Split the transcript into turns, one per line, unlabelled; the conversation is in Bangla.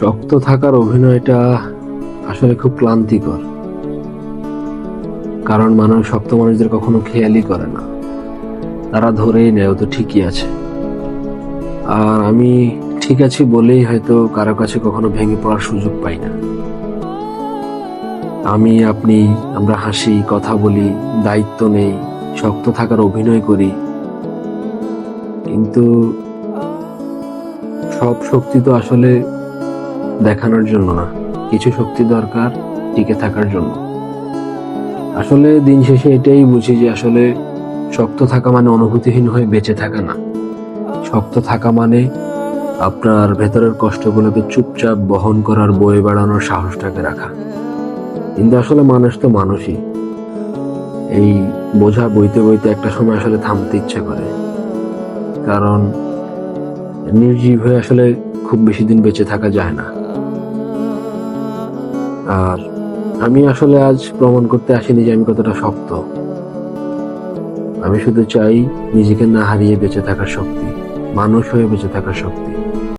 শক্ত থাকার অভিনয়টা আসলে খুব ক্লান্তিকর। কারণ মানুষ শক্ত মানুষদের কখনো খেয়ালই করে না। তারা ধরেই নেয় তো ঠিকই আছে। আর আমি ঠিক আছি বলেই হয়তো কারও কাছে কখনো ভেঙে পড়ার সুযোগ পাই না। আমি, আপনি, আমরা হাসি, কথা বলি, দায়িত্ব নেই, শক্ত থাকার অভিনয় করি। কিন্তু সব শক্তি তো আসলে দেখানোর জন্য না, কিছু শক্তি দরকার টিকে থাকার জন্য। আসলে দিন শেষে এটাই বুঝি যে আসলে শক্ত থাকা মানে অনুভূতিহীন হয়ে বেঁচে থাকা না। শক্ত থাকা মানে আপনার ভেতরের কষ্টগুলোকে চুপচাপ বহন করার বয়ে বেড়ানোর সাহসটাকে রাখা। কিন্তু আসলে মানুষ তো মানুষই। এই বোঝা বইতে বইতে একটা সময় আসলে থামতে ইচ্ছে করে। কারণ নির্জীব হয়ে আসলে খুব বেশি দিন বেঁচে থাকা যায় না। আর আমি আসলে আজ প্রমাণ করতে আসিনি যে আমি কতটা শক্ত। আমি শুধু চাই নিজেকে না হারিয়ে বেঁচে থাকার শক্তি, মানুষ হয়ে বেঁচে থাকার শক্তি।